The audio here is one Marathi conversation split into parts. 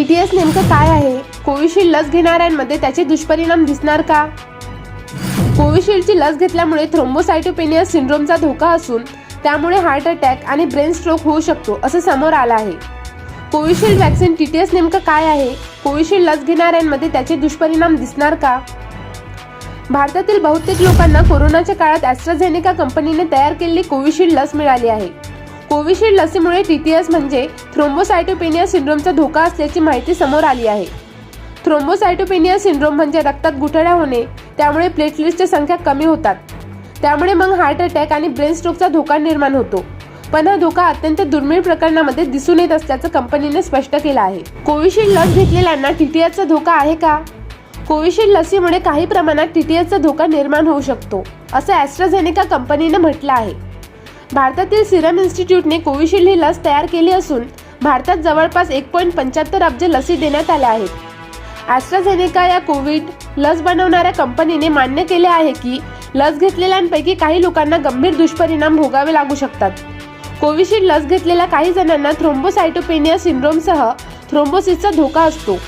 टीटीएस नेमकं काय आहे? कोविशिल्ड लस घेणाऱ्यांमध्ये त्याचे दुष्परिणाम दिसणार का? कोविशिल्डची लस घेतल्यामुळे थ्रोम्बोसायटोपेनिया सिंड्रोमचा धोका असून त्यामुळे हार्ट अटॅक आणि ब्रेन स्ट्रोक होऊ शकतो असं समोर आलं आहे. कोविशिल्ड वॅक्सिन टीटीएस नेमकं काय आहे? कोविशिल्ड लस घेणाऱ्यांमध्ये त्याचे दुष्परिणाम दिसणार का? भारतातील बहुतेक लोकांना कोरोनाच्या काळात ॲस्ट्राझेनेका कंपनीने तयार केलेली कोविशिल्ड लस मिळाली आहे. कोविशिल्ड लसीमुळे टीटीएस म्हणजे थ्रोम्बोसायटोपेनिया सिंड्रोमचा धोका असल्याची माहिती समोर आली आहे. थ्रोम्बोसायटोपेनिया सिंड्रोम म्हणजे रक्तात गुठळ्या होणे त्यामुळे प्लेटलेट्सची संख्या कमी होतात. त्यामुळे मग हार्ट अटॅक आणि ब्रेन स्ट्रोकचा धोका निर्माण होतो. पण हा धोका अत्यंत दुर्मिळ प्रकरणामध्ये दिसून येत असल्याचं कंपनीने स्पष्ट केलं आहे. कोविशिल्ड लस घेतलेल्यांना टीटीएसचा धोका आहे का? कोविशिल्ड लसीमुळे काही प्रमाणात टीटीएसचा धोका निर्माण होऊ शकतो असं ॲस्ट्राझेनेका कंपनीने म्हटलं आहे. भारतातील सिरम इन्स्टिट्यूटने कोविशिल्ड ही लस तयार केली असून भारतात जवळपास एक पॉईंट पंच्याहत्तर अब्ज लसी देण्यात आल्या आहेत. ॲस्ट्राझेनेका या कोविड लस बनवणाऱ्या कंपनीने मान्य केले आहे की लस घेतलेल्यांपैकी काही लोकांना गंभीर दुष्परिणाम भोगावे लागू शकतात. कोविशिल्ड लस घेतलेल्या काही जणांना थ्रोम्बोसायटोपेनिया सिंड्रोमसह थ्रोम्बोसिसचा धोका असतो.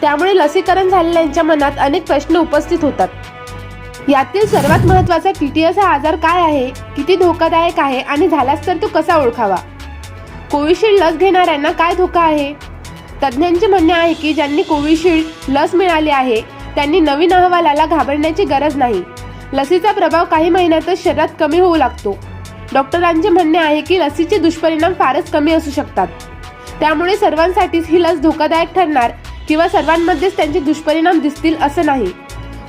त्यामुळे लसीकरण झालेल्यांच्या मनात अनेक प्रश्न उपस्थित होतात. यातील सर्वात महत्त्वाचा टीटीएस हा आजार काय आहे किती धोकादायक आहे आणि झाल्यास तर तो कसा ओळखावा? कोविशिल्ड लस घेणाऱ्यांना काय धोका आहे? तज्ज्ञांचे म्हणणे आहे की ज्यांनी कोविशिल्ड लस मिळाली आहे त्यांनी नवीन अहवालाला घाबरण्याची गरज नाही. लसीचा प्रभाव काही महिन्यातच शरीरात कमी होऊ लागतो. डॉक्टरांचे म्हणणे आहे की लसीचे दुष्परिणाम फारच कमी असू शकतात. त्यामुळे सर्वांसाठीच ही लस धोकादायक ठरणार किंवा सर्वांमध्येच त्यांचे दुष्परिणाम दिसतील असं नाही.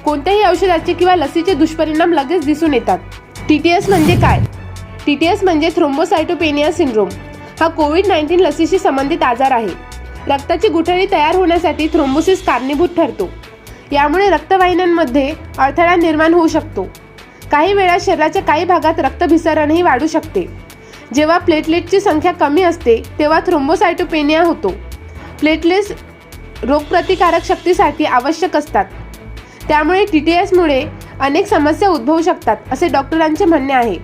कोणत्याही औषधाचे किंवा लसीचे दुष्परिणाम लगेच दिसून येतात. टी टी एस म्हणजे काय? टी टी एस म्हणजे थ्रोम्बोसायटोपेनिया सिंड्रोम हा कोविड नाईन्टीन लसीशी संबंधित आजार आहे. रक्ताची गुठळी तयार होण्यासाठी थ्रोम्बोसिस कारणीभूत ठरतो. यामुळे रक्तवाहिन्यांमध्ये अडथळा निर्माण होऊ शकतो. काही वेळा शरीराच्या काही भागात रक्तभिसरणही वाढू शकते. जेव्हा प्लेटलेटची संख्या कमी असते तेव्हा थ्रोम्बोसायटोपेनिया होतो. प्लेटलेट्स रोगप्रतिकारक शक्तीसाठी आवश्यक असतात. त्यामुळे टी टी एसमुळे अनेक समस्या उद्भवू शकतात असे डॉक्टरांचे म्हणणे आहे.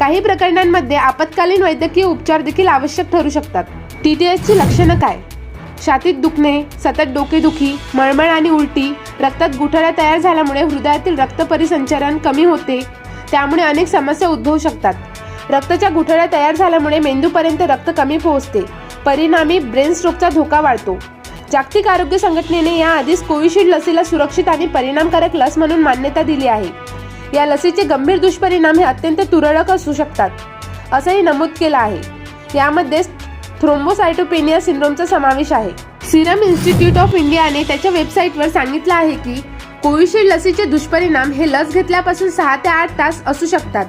काही प्रकरणांमध्ये आपत्कालीन वैद्यकीय उपचार देखील आवश्यक ठरू शकतात. टी टी एसची लक्षणं काय? छातीत दुखणे सतत डोकेदुखी मळमळ आणि उलटी रक्तात गुठळ्या तयार झाल्यामुळे हृदयातील रक्त परिसंचरण कमी होते त्यामुळे अनेक समस्या उद्भवू शकतात. रक्ताच्या गुठळ्या तयार झाल्यामुळे मेंदूपर्यंत रक्त कमी पोहोचते. परिणामी ब्रेन स्ट्रोकचा धोका वाढतो. जागतिक आरोग्य संघटनेने याआधीच कोविशिल्ड लसीला सुरक्षित आणि परिणामकारक लस म्हणून मान्यता दिली आहे. या लसीचे गंभीर दुष्परिणाम हे अत्यंत तुरळक असू शकतात असंही नमूद केलं आहे. यामध्ये थ्रोम्बोसायटोपेनिया सिंड्रोमचा समावेश आहे. सिरम इन्स्टिट्यूट ऑफ इंडियाने त्याच्या वेबसाईटवर सांगितलं आहे की कोविशिल्ड लसीचे दुष्परिणाम हे लस घेतल्यापासून सहा ते आठ तास असू शकतात.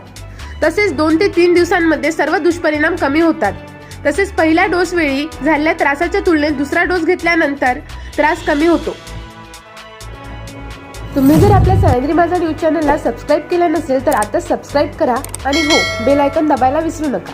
तसेच दोन ते तीन दिवसांमध्ये सर्व दुष्परिणाम कमी होतात. तसेच पहिल्या डोस वेळी झालेल्या त्रासाच्या तुलनेत दुसरा डोस घेतल्यानंतर त्रास कमी होतो. तुम्ही जर आपल्या सह्याद्री माझा न्यूज चॅनलला सबस्क्राईब केलं नसेल तर आता सबस्क्राईब करा आणि हो बेल आयकॉन दबायला विसरू नका.